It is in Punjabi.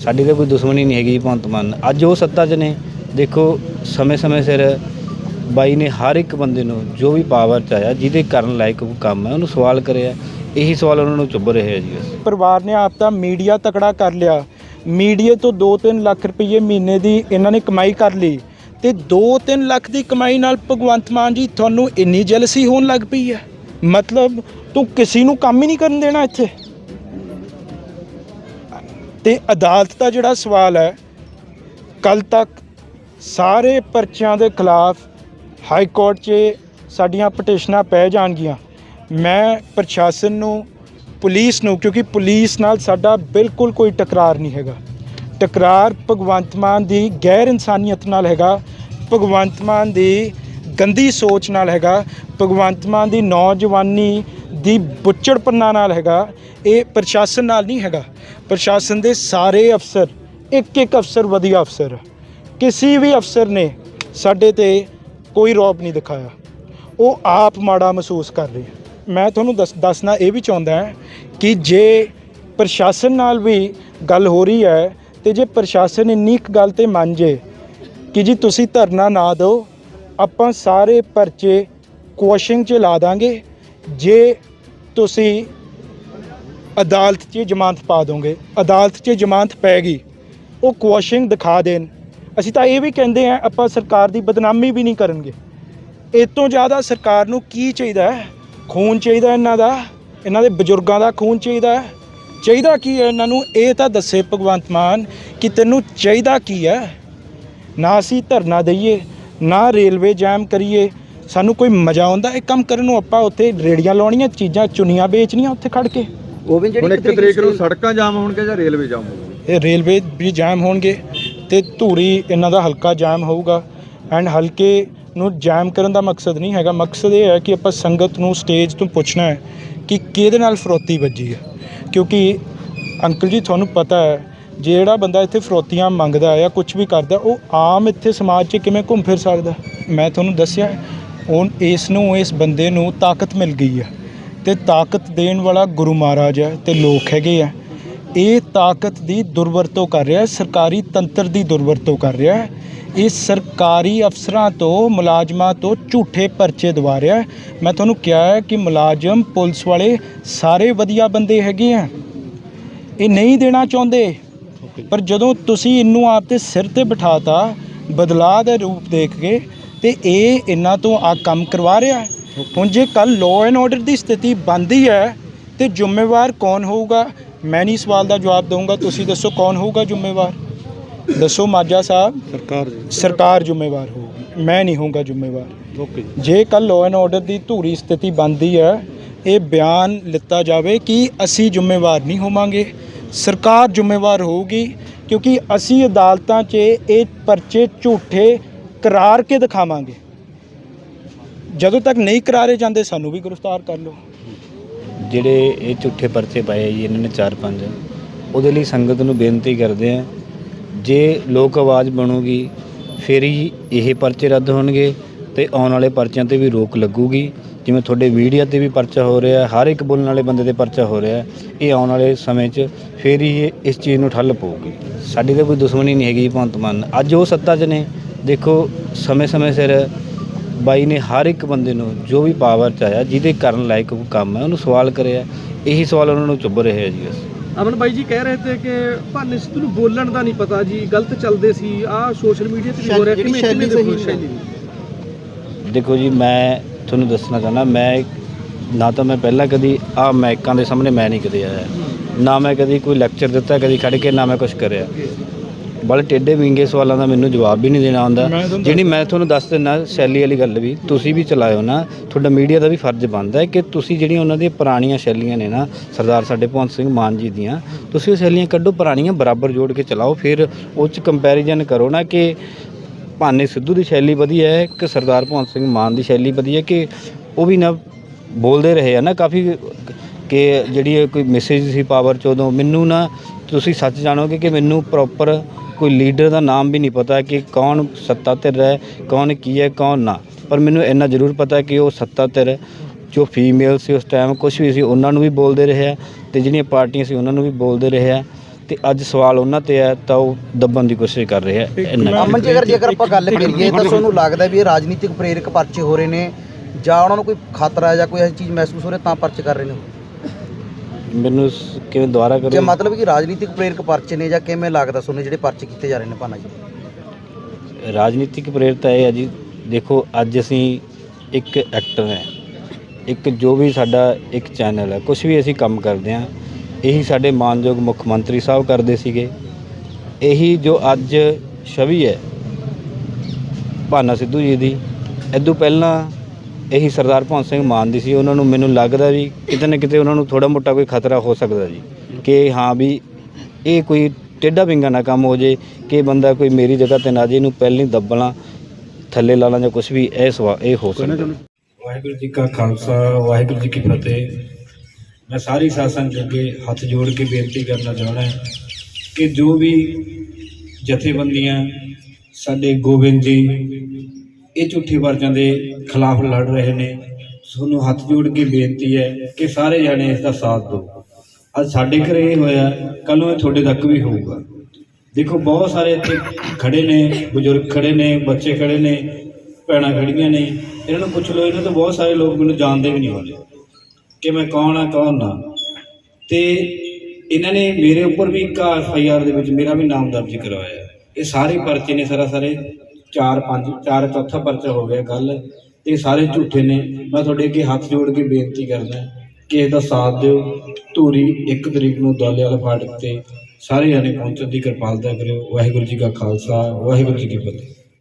ਸਾਡੀ ਤਾਂ ਕੋਈ ਦੁਸ਼ਮਣੀ ਨਹੀਂ ਹੈਗੀ ਭਗਵੰਤ ਮਾਨ ਅੱਜ ਉਹ ਸੱਤਾ 'ਚ ਨੇ। ਦੇਖੋ, ਸਮੇਂ-ਸਮੇਂ ਸਿਰ ਬਾਈ ਨੇ ਹਰ ਇੱਕ ਬੰਦੇ ਨੂੰ ਜੋ ਵੀ ਪਾਵਰ 'ਚ ਆਇਆ, ਜਿਹਦੇ ਕਰਨ ਲਾਇਕ ਕੋਈ ਕੰਮ ਹੈ, ਉਹਨੂੰ ਸਵਾਲ ਕਰਿਆ। ਇਹੀ ਸਵਾਲ ਉਹਨਾਂ ਨੂੰ ਚੁੱਭ ਰਹੇ ਆ ਜੀ ਬਸ। ਪਰਿਵਾਰ ਨੇ ਆਪ ਤਾਂ ਮੀਡੀਆ ਤਕੜਾ ਕਰ ਲਿਆ। ਮੀਡੀਆ ਤੋਂ 2-3 ਲੱਖ ਰੁਪਏ ਮਹੀਨੇ ਦੀ ਇਹਨਾਂ ਨੇ ਕਮਾਈ ਕਰ ਲਈ ਤੇ 2-3 ਲੱਖ ਦੀ ਕਮਾਈ ਨਾਲ ਭਗਵੰਤ ਮਾਨ ਜੀ ਤੁਹਾਨੂੰ ਇੰਨੀ ਜੈਲਸੀ ਹੋਣ ਲੱਗ ਪਈ ਹੈ। ਮਤਲਬ ਤੂੰ ਕਿਸੇ ਨੂੰ ਕੰਮ ਹੀ ਨਹੀਂ ਕਰਨ ਦੇਣਾ ਇੱਥੇ। ਤੇ ਅਦਾਲਤ ਦਾ ਜਿਹੜਾ ਸਵਾਲ ਹੈ ਕੱਲ ਤੱਕ ਸਾਰੇ ਪਰਚਿਆਂ ਦੇ ਖਿਲਾਫ ਹਾਈ ਕੋਰਟ 'ਚ ਸਾਡੀਆਂ ਪਟੀਸ਼ਨਾਂ ਪੈ ਜਾਣਗੀਆਂ। ਮੈਂ ਪ੍ਰਸ਼ਾਸਨ ਨੂੰ, ਪੁਲਿਸ ਨੂੰ, ਕਿਉਂਕਿ ਪੁਲਿਸ ਨਾਲ ਸਾਡਾ ਬਿਲਕੁਲ ਕੋਈ ਟਕਰਾਰ ਨਹੀਂ ਹੈਗਾ। ਟਕਰਾਰ ਭਗਵੰਤ ਮਾਨ ਦੀ ਗੈਰ ਇਨਸਾਨੀਅਤ ਨਾਲ ਹੈਗਾ, ਭਗਵੰਤ ਮਾਨ ਦੀ ਗੰਦੀ ਸੋਚ ਨਾਲ ਹੈਗਾ, ਭਗਵੰਤ ਮਾਨ ਦੀ ਨੌਜਵਾਨੀ ਦੀ ਬੁੱਚੜਪਨਾ ਨਾਲ ਹੈਗਾ, ਇਹ ਪ੍ਰਸ਼ਾਸਨ ਨਾਲ ਨਹੀਂ ਹੈਗਾ। ਪ੍ਰਸ਼ਾਸਨ ਦੇ ਸਾਰੇ ਅਫਸਰ ਇੱਕ ਇੱਕ ਅਫਸਰ ਵਧੀਆ ਅਫਸਰ ਹੈ ਕਿਸੇ ਵੀ ਅਫਸਰ ਨੇ ਸਾਡੇ ਤੇ ਕੋਈ ਰੌਬ ਨਹੀਂ ਦਿਖਾਇਆ। ਉਹ ਆਪ ਮਾੜਾ ਮਹਿਸੂਸ ਕਰ ਰਹੇ ਮੈਂ ਤੁਹਾਨੂੰ ਦੱਸ, ਦੱਸਣਾ ਇਹ ਵੀ ਚਾਹੁੰਦਾ ਹਾਂ ਕਿ ਜੇ ਪ੍ਰਸ਼ਾਸਨ ਨਾਲ ਵੀ ਗੱਲ ਹੋ ਰਹੀ ਹੈ ਤੇ ਜੇ ਪ੍ਰਸ਼ਾਸਨ ਇੰਨੀ ਕੁ ਗੱਲ ਤੇ ਮੰਨ ਜੇ ਕਿ ਜੀ ਤੁਸੀਂ ਧਰਨਾ ਨਾ ਦਿਓ, ਆਪਾਂ ਸਾਰੇ ਪਰਚੇ ਕੁਐਸ਼ਿੰਗ 'ਚ ਲਾ ਦਾਂਗੇ। ਜੇ ਤੁਸੀਂ ਅਦਾਲਤ 'ਚ ਜ਼ਮਾਨਤ ਪਾ ਦੋਗੇ, ਅਦਾਲਤ 'ਚ ਜ਼ਮਾਨਤ ਪੈ ਗਈ ਉਹ ਕੁਐਸ਼ਿੰਗ ਦਿਖਾ ਦੇਣ। ਅਸੀਂ ਤਾਂ ਇਹ ਵੀ ਕਹਿੰਦੇ ਆ ਆਪਾਂ ਸਰਕਾਰ ਦੀ ਬਦਨਾਮੀ ਵੀ ਨਹੀਂ ਕਰਨਗੇ। ਇਹ ਤੋਂ ਜ਼ਿਆਦਾ ਸਰਕਾਰ ਨੂੰ ਕੀ ਚਾਹੀਦਾ ਹੈ? ਖੂਨ ਚਾਹੀਦਾ ਇਹਨਾਂ ਦਾ, ਇਹਨਾਂ ਦੇ ਬਜ਼ੁਰਗਾਂ ਦਾ ਖੂਨ ਚਾਹੀਦਾ ਹੈ। ਚਾਹੀਦਾ ਕੀ ਹੈ ਇਹਨਾਂ ਨੂੰ? ਇਹ ਤਾਂ ਦੱਸੇ ਭਗਵੰਤ ਮਾਨ ਕਿ ਤੈਨੂੰ ਚਾਹੀਦਾ ਕੀ ਹੈ? ਨਾ ਅਸੀਂ ਧਰਨਾ ਦਈਏ, ਨਾ ਰੇਲਵੇ ਜਾਮ ਕਰੀਏ। ਸਾਨੂੰ ਕੋਈ ਮਜ਼ਾ ਆਉਂਦਾ? ਇਹ ਕੰਮ ਕਰਨ ਨੂੰ ਆਪਾਂ ਉੱਥੇ ਰੇੜੀਆਂ ਲਾਉਣੀਆਂ, ਚੀਜ਼ਾਂ ਚੁੰਨੀਆਂ ਵੇਚਣੀਆਂ ਉੱਥੇ ਖੜ ਕੇ। ਉਹ ਵੀ ਹੁਣ ਇੱਕ ਤਰੀਕ ਨੂੰ ਸੜਕਾਂ ਜਾਮ ਹੋਣਗੇ ਜਾਂ ਰੇਲਵੇ ਜਾਮ ਹੋਊਗੀ? ਇਹ ਰੇਲਵੇ ਵੀ ਜਾਮ ਹੋਣਗੇ ਤੇ ਧੂਰੀ ਇਹਨਾਂ ਦਾ ਹਲਕਾ ਜਾਮ ਹੋਊਗਾ ਐਂਡ ਹਲਕੇ ਨੂੰ ਜਾਮ ਕਰਨ ਦਾ ਮਕਸਦ ਨਹੀਂ ਹੈਗਾ। ਮਕਸਦ ਇਹ ਹੈ ਕਿ ਆਪਾਂ ਸੰਗਤ ਨੂੰ ਸਟੇਜ ਤੋਂ ਪੁੱਛਣਾ ਹੈ ਕਿ ਕਿਹਦੇ ਨਾਲ ਫਰੋਤੀ ਵੱਜੀ ਹੈ। ਕਿਉਂਕਿ ਅੰਕਲ ਜੀ ਤੁਹਾਨੂੰ ਪਤਾ ਹੈ ਜਿਹੜਾ ਬੰਦਾ ਇੱਥੇ ਫਰੋਤੀਆਂ ਮੰਗਦਾ ਹੈ ਜਾਂ ਕੁਝ ਵੀ ਕਰਦਾ ਉਹ ਆਮ ਇੱਥੇ ਸਮਾਜ 'ਚ ਕਿਵੇਂ ਘੁੰਮ ਫਿਰ ਸਕਦਾ? ਮੈਂ ਤੁਹਾਨੂੰ ਦੱਸਿਆ ਹੁਣ ਇਸ ਨੂੰ ਇਸ ਬੰਦੇ ਨੂੰ ਤਾਕਤ ਮਿਲ ਗਈ ਹੈ। ਤੇ ਤਾਕਤ ਦੇਣ ਵਾਲਾ ਗੁਰੂ ਮਹਾਰਾਜ ਹੈ ਤੇ ਲੋਕ ਹੈਗੇ ਆ। ਇਹ ਤਾਕਤ ਦੀ ਦੁਰਵਰਤੋਂ ਕਰ ਰਿਹਾ ਸਰਕਾਰੀ ਤੰਤਰ ਦੀ ਦੁਰਵਰਤੋਂ ਕਰ ਰਿਹਾ ਇਹ ਸਰਕਾਰੀ ਅਫਸਰਾਂ ਤੋਂ, ਮੁਲਾਜ਼ਮਾਂ ਤੋਂ ਝੂਠੇ ਪਰਚੇ ਦਵਾ ਰਿਹਾ ਮੈਂ ਤੁਹਾਨੂੰ ਕਿਹਾ ਹੈ ਕਿ ਮੁਲਾਜ਼ਮ, ਪੁਲਿਸ ਵਾਲੇ ਸਾਰੇ ਵਧੀਆ ਬੰਦੇ ਹੈਗੇ ਆ। ਇਹ ਨਹੀਂ ਦੇਣਾ ਚਾਹੁੰਦੇ। ਪਰ ਜਦੋਂ ਤੁਸੀਂ ਇਹਨੂੰ ਆਪ 'ਤੇ ਸਿਰ ਤੇ ਬਿਠਾਤਾ, ਬਦਲਾਅ ਦਾ ਰੂਪ ਦੇਖ ਕੇ, ਤੇ ਇਹ ਇਹਨਾਂ ਤੋਂ ਆ ਕੰਮ ਕਰਵਾ ਰਿਹਾ ਹੈ। ਹੁਣ ਜੇ ਕੱਲ ਲਾਅ ਐਂਡ ਆਰਡਰ ਦੀ ਸਥਿਤੀ ਬਣਦੀ ਹੈ ਤੇ ਜ਼ਿੰਮੇਵਾਰ ਕੌਣ ਹੋਊਗਾ? ਮੈਂ ਨਹੀਂ ਸਵਾਲ ਦਾ ਜਵਾਬ ਦਊਂਗਾ ਤੁਸੀਂ ਦੱਸੋ ਕੌਣ ਹੋਊਗਾ ਜ਼ਿੰਮੇਵਾਰ? ਦੱਸੋ ਮਾਜਾ ਸਾਹਿਬ। ਸਰਕਾਰ ਜੀ। ਸਰਕਾਰ ਜ਼ਿੰਮੇਵਾਰ ਹੋਊਗੀ। ਮੈਂ ਨਹੀਂ ਹੋਊਗਾ ਜ਼ਿੰਮੇਵਾਰ। ਓਕੇ ਜੇ। ਕੱਲ ਲਾਅ ਐਂਡ ਆਰਡਰ ਦੀ ਧੂਰੀ ਸਥਿਤੀ ਬਣਦੀ ਹੈ ਇਹ ਬਿਆਨ ਲਿੱਤਾ ਜਾਵੇ ਕਿ ਅਸੀਂ ਜ਼ਿੰਮੇਵਾਰ ਨਹੀਂ ਹੋਵਾਂਗੇ। ਸਰਕਾਰ ਜ਼ਿੰਮੇਵਾਰ ਹੋਊਗੀ ਕਿਉਂਕਿ ਅਸੀਂ ਅਦਾਲਤਾਂ 'ਚ ਇਹ ਪਰਚੇ ਝੂਠੇ ਕਰਾਰ ਕੇ ਦਿਖਾਵਾਂਗੇ। ਜਦੋਂ ਤੱਕ ਨਹੀਂ ਕਰਾਰੇ ਜਾਂਦੇ, ਸਾਨੂੰ ਵੀ ਗ੍ਰਿਫਤਾਰ ਕਰ ਲਓ। ਜਿਹੜੇ ਇਹ ਝੂਠੇ ਪਰਚੇ ਪਾਏ ਜੀ, ਇਹਨਾਂ ਨੇ ਚਾਰ ਪੰਜ। ਉਹਦੇ ਲਈ ਸੰਗਤ ਨੂੰ ਬੇਨਤੀ ਕਰਦੇ ਆ, ਜੇ ਲੋਕ ਆਵਾਜ਼ ਬਣੂਗੀ, ਫਿਰ ਹੀ ਇਹ ਪਰਚੇ ਰੱਦ ਹੋਣਗੇ ਤੇ ਆਉਣ ਵਾਲੇ ਪਰਚਿਆਂ ਤੇ ਵੀ ਰੋਕ ਲੱਗੂਗੀ। ਜਿਵੇਂ ਤੁਹਾਡੇ ਮੀਡੀਆ ਤੇ ਵੀ ਪਰਚਾ ਹੋ ਰਿਹਾ, ਹਰ ਇੱਕ ਬੋਲਣ ਵਾਲੇ ਬੰਦੇ ਤੇ ਪਰਚਾ ਹੋ ਰਿਹਾ, ਇਹ ਆਉਣ ਵਾਲੇ ਸਮੇਂ 'ਚ ਫਿਰ ਹੀ ਇਹ- ਇਸ ਚੀਜ਼ ਨੂੰ ਠੱਲ ਪਊਗੀ। ਸਾਡੀ ਤਾਂ ਕੋਈ ਦੁਸ਼ਮਣੀ ਨਹੀਂ ਹੈਗੀ ਭਗਵੰਤ ਮਾਨ। ਅੱਜ ਉਹ ਸੱਤਾ 'ਚ ਨੇ, ਦੇਖੋ, ਸਮੇਂ-ਸਮੇਂ ਸਿਰ ਬਾਈ ਨੇ ਹਰ ਇੱਕ ਬੰਦੇ ਨੂੰ ਜੋ ਵੀ ਪਾਵਰ 'ਚ ਆਇਆ ਜਿਹਦੇ ਕਰਨ ਲਾਇਕ ਕੋਈ ਕੰਮ ਹੈ ਉਹਨੂੰ ਸਵਾਲ ਕਰਿਆ। ਇਹੀ ਸਵਾਲ ਉਹਨਾਂ ਨੂੰ ਚੁੱਭ ਰਹੇ ਆ ਜੀ ਬਸ। ਅਮਨ ਬਾਈ ਜੀ ਕਹਿ ਰਹੇ ਤੇ ਕਿ ਭਾਨੇ ਸਿੱਧੂ ਨੂੰ ਬੋਲਣ ਦਾ ਨਹੀਂ ਪਤਾ ਜੀ ਗਲਤ ਚੱਲਦੇ ਸੀ। ਆਹ ਸੋਸ਼ਲ ਮੀਡੀਆ ਤੇ ਵੀ ਹੋ ਰਿਹਾ ਕਿਵੇਂ ਕਿਵੇਂ ਦੇਖੋ ਸ਼ੈਲੀ ਦੇਖੋ ਜੀ ਮੈਂ ਤੁਹਾਨੂੰ ਦੱਸਣਾ ਚਾਹੁੰਦਾ ਮੈਂ ਨਾ ਤਾਂ ਮੈਂ ਪਹਿਲਾਂ ਕਦੀ ਆ ਮਾਈਕਾਂ ਦੇ ਸਾਹਮਣੇ ਮੈਂ ਨਹੀਂ ਕਦੇ ਆਇਆ। ਨਾ ਮੈਂ ਕਦੀ ਕੋਈ ਲੈਕਚਰ ਦਿੱਤਾ ਕਦੀ ਖੜ ਕੇ ਨਾ ਮੈਂ ਕੁਝ ਕਰਿਆ। ਬੜੇ ਟੇਡੇ ਵਿੰਗੇ ਸਵਾਲਾਂ ਦਾ ਮੈਨੂੰ ਜਵਾਬ ਵੀ ਨਹੀਂ ਦੇਣਾ ਆਉਂਦਾ। ਜਿਹੜੀ ਮੈਂ ਤੁਹਾਨੂੰ ਦੱਸ ਦਿੰਦਾ ਸ਼ੈਲੀ ਵਾਲੀ ਗੱਲ ਵੀ ਤੁਸੀਂ ਵੀ ਚਲਾਇਓ ਨਾ ਤੁਹਾਡਾ ਮੀਡੀਆ ਦਾ ਵੀ ਫਰਜ਼ ਬਣਦਾ ਹੈ ਕਿ ਤੁਸੀਂ ਜਿਹੜੀਆਂ ਉਹਨਾਂ ਦੀਆਂ ਪੁਰਾਣੀਆਂ ਸ਼ੈਲੀਆਂ ਨੇ ਨਾ ਸਰਦਾਰ ਸਾਡੇ ਭਗਵੰਤ ਸਿੰਘ ਮਾਨ ਜੀ ਦੀਆਂ ਤੁਸੀਂ ਉਹ ਸ਼ੈਲੀਆਂ ਕੱਢੋ ਪੁਰਾਣੀਆਂ ਬਰਾਬਰ ਜੋੜ ਕੇ ਚਲਾਓ ਫਿਰ ਉਹ ਚ ਕੰਪੈਰੀਜ਼ਨ ਕਰੋ ਨਾ ਕਿ ਭਾਨੇ ਸਿੱਧੂ ਦੀ ਸ਼ੈਲੀ ਵਧੀਆ ਹੈ ਕਿ ਸਰਦਾਰ ਭਗਵੰਤ ਸਿੰਘ ਮਾਨ ਦੀ ਸ਼ੈਲੀ ਵਧੀਆ ਕਿ ਉਹ ਵੀ ਨਾ ਬੋਲਦੇ ਰਹੇ ਆ ਨਾ ਕਾਫੀ ਕਿ ਜਿਹੜੀ ਕੋਈ ਮੈਸੇਜ ਸੀ ਪਾਵਰ ਚ ਮੈਨੂੰ ਨਾ ਤੁਸੀਂ ਸੱਚ ਜਾਣੋਗੇ ਕਿ ਮੈਨੂੰ ਪ੍ਰੋਪਰ ਕੋਈ ਲੀਡਰ ਦਾ ਨਾਮ ਵੀ ਨਹੀਂ ਪਤਾ ਕਿ ਕੌਣ ਸੱਤਾ ਧਿਰ ਹੈ ਕੌਣ ਕੀ ਹੈ ਕੌਣ ਨਾ। ਪਰ ਮੈਨੂੰ ਇੰਨਾ ਜ਼ਰੂਰ ਪਤਾ ਕਿ ਉਹ ਸੱਤਾ ਧਿਰ ਜੋ ਫੀਮੇਲ ਸੀ ਉਸ ਟਾਈਮ ਕੁਝ ਵੀ ਸੀ ਉਹਨਾਂ ਨੂੰ ਵੀ ਬੋਲਦੇ ਰਹੇ ਆ ਤੇ ਜਿਹੜੀਆਂ ਪਾਰਟੀਆਂ ਸੀ ਉਹਨਾਂ ਨੂੰ ਵੀ ਬੋਲਦੇ ਰਹੇ ਆ ਤੇ ਅੱਜ ਸਵਾਲ ਉਹਨਾਂ ਤੇ ਹੈ ਤਾਂ ਉਹ ਦੱਬਣ ਦੀ ਕੋਸ਼ਿਸ਼ ਕਰ ਰਹੇ ਆ। ਇੰਨਾ ਅਮਨ ਜੀ ਅਗਰ ਜੇਕਰ ਆਪਾਂ ਗੱਲ ਕਰੀਏ ਤਾਂ ਤੁਹਾਨੂੰ ਲੱਗਦਾ ਵੀ ਇਹ ਰਾਜਨੀਤਿਕ ਪ੍ਰੇਰਕ ਪਰਚੇ ਹੋ ਰਹੇ ਨੇ ਜਾਂ ਉਹਨਾਂ ਨੂੰ ਕੋਈ ਖਤਰਾ ਹੈ ਜਾਂ ਕੋਈ ਐਸੀ ਚੀਜ਼ ਮਹਿਸੂਸ ਹੋ ਰਹੀ ਤਾਂ ਪਰਚੇ ਕਰ ਰਹੇ ਨੇ ਮੈਨੂੰ ਸ- ਕਿਵੇਂ ਦੁਬਾਰਾ ਜੇ ਕਰੋ ਮਤਲਬ ਕਿ ਰਾਜਨੀਤਿਕ ਪ੍ਰੇਰਕ ਪਰਚੇ ਨੇ ਜਾਂ ਕਿਵੇਂ ਲੱਗਦਾ ਤੁਹਾਨੂੰ ਜਿਹੜੇ ਪਰਚੇ ਕੀਤੇ ਜਾ ਰਹੇ ਨੇ ਭਾਨਾ ਜੀ? ਰਾਜਨੀਤਿਕ ਪ੍ਰੇਰਤਾ ਇਹ ਹੈ ਜੀ ਦੇਖੋ ਅੱਜ ਅਸੀਂ ਇੱਕ ਐਕਟਰ ਹੈ। ਇੱਕ ਜੋ ਵੀ ਸਾਡਾ ਇੱਕ ਚੈਨਲ ਹੈ ਕੁਝ ਵੀ ਅਸੀਂ ਕੰਮ ਕਰਦੇ ਹਾਂ ਇਹੀ ਸਾਡੇ ਮਾਨਯੋਗ ਮੁੱਖ ਮੰਤਰੀ ਸਾਹਿਬ ਕਰਦੇ ਸੀਗੇ। ਇਹੀ ਜੋ ਅੱਜ ਛਵੀ ਹੈ ਭਾਨਾ ਸਿੱਧੂ ਜੀ ਦੀ ਇਦੋਂ ਪਹਿਲਾਂ ਇਹੀ ਸਰਦਾਰ ਭਗਵੰਤ ਸਿੰਘ ਮਾਨ ਦੀ ਸੀ। ਉਹਨਾਂ ਨੂੰ ਮੈਨੂੰ ਲੱਗਦਾ ਵੀ ਕਿਤੇ ਨਾ ਕਿਤੇ ਉਹਨਾਂ ਨੂੰ ਥੋੜਾ ਮੋਟਾ ਕੋਈ ਖਤਰਾ ਹੋ ਸਕਦਾ ਜੀ ਕਿ ਹਾਂ ਵੀ ਇਹ ਕੋਈ ਟੇਢਾ ਵਿੰਗਾ ਨਾ ਕੰਮ ਹੋ ਜੇ ਕਿ ਬੰਦਾ ਕੋਈ ਮੇਰੀ ਜਗ੍ਹਾ ਤੇ ਨਾ ਜੇ, ਇਹਨੂੰ ਪਹਿਲਾਂ ਹੀ ਦੱਬਣਾ, ਥੱਲੇ ਲਾ ਲਾਂ ਜਾਂ ਕੁਝ ਵੀ ਇਹ ਸਵਾ, ਇਹ ਹੋ ਸਕਦਾ। ਵਾਹਿਗੁਰੂ ਜੀ ਕਾ ਖਾਲਸਾ, ਵਾਹਿਗੁਰੂ ਜੀ ਕੀ ਫਤਿਹ। ਮੈਂ ਸਾਰੀ ਸਾਸਨ ਅੱਗੇ ਹੱਥ ਜੋੜ ਕੇ ਬੇਨਤੀ ਕਰਨਾ ਚਾਹੁੰਦਾ ਕਿ ਜੋ ਵੀ ਜਥੇਬੰਦੀਆਂ ਸਾਡੇ ਗੋਬਿੰਦ ਜੀ, ਇਹ ਝੂਠੇ ਵਰਜਾਂ ਦੇ ਖਿਲਾਫ ਲੜ ਰਹੇ ਨੇ। ਤੁਹਾਨੂੰ ਹੱਥ ਜੋੜ ਕੇ ਬੇਨਤੀ ਹੈ ਕਿ ਸਾਰੇ ਜਣੇ ਇਸ ਦਾ ਸਾਥ ਦਿਓ। ਅੱਜ ਸਾਡੇ ਘਰੇ ਇਹ ਹੋਇਆ ਕੱਲ ਨੂੰ ਇਹ ਤੁਹਾਡੇ ਤੱਕ ਵੀ ਹੋਊਗਾ। ਦੇਖੋ, ਬਹੁਤ ਸਾਰੇ ਇੱਥੇ ਖੜੇ ਨੇ, ਬਜ਼ੁਰਗ ਖੜੇ ਨੇ, ਬੱਚੇ ਖੜੇ ਨੇ, ਭੈਣਾਂ ਖੜੀਆਂ ਨੇ। ਇਹਨਾਂ ਨੂੰ ਪੁੱਛ ਲਓ, ਇਹਨਾਂ ਤੋਂ ਬਹੁਤ ਸਾਰੇ ਲੋਕ ਮੈਨੂੰ ਜਾਣਦੇ ਵੀ ਨਹੀਂ ਹੋਣੇ। ਕਿ ਮੈਂ ਕੌਣ ਆ, ਕੌਣ ਨਾ। ਤੇ ਇਹਨਾਂ ਨੇ ਮੇਰੇ ਉੱਪਰ ਵੀ ਇੱਕ ਐਫ ਆਈ ਆਰ ਦੇ ਵਿੱਚ ਮੇਰਾ ਵੀ ਨਾਮ ਦਰਜ ਕਰਵਾਇਆ। ਇਹ ਸਾਰੇ ਪਰਚੇ ਨੇ ਸਾਰਾ ਸਾਰੇ। ਚਾਰ ਪੰਜ, ਚਾਰ ਚੌਥਾ ਪਰਚਾ ਹੋ ਗਿਆ ਕੱਲ ਤੇ ਸਾਰੇ ਝੂਠੇ ਨੇ। ਮੈਂ ਤੁਹਾਡੇ ਅੱਗੇ ਹੱਥ ਜੋੜ ਕੇ ਬੇਨਤੀ ਕਰਦਾ ਕਿ ਇਹਦਾ ਸਾਥ ਦਿਓ। ਧੂਰੀ 1 ਤਰੀਕ ਨੂੰ ਦਾਲੇ ਵਾਲੇ ਫਾਟਕ ਤੇ ਸਾਰੇ ਜਾਣੇ ਪਹੁੰਚਣ ਦੀ ਕਿਰਪਾਲਤਾ ਕਰਿਓ। ਵਾਹਿਗੁਰੂ ਜੀ ਕਾ ਖਾਲਸਾ, ਵਾਹਿਗੁਰੂ ਜੀ ਕੀ ਫਤਿਹ।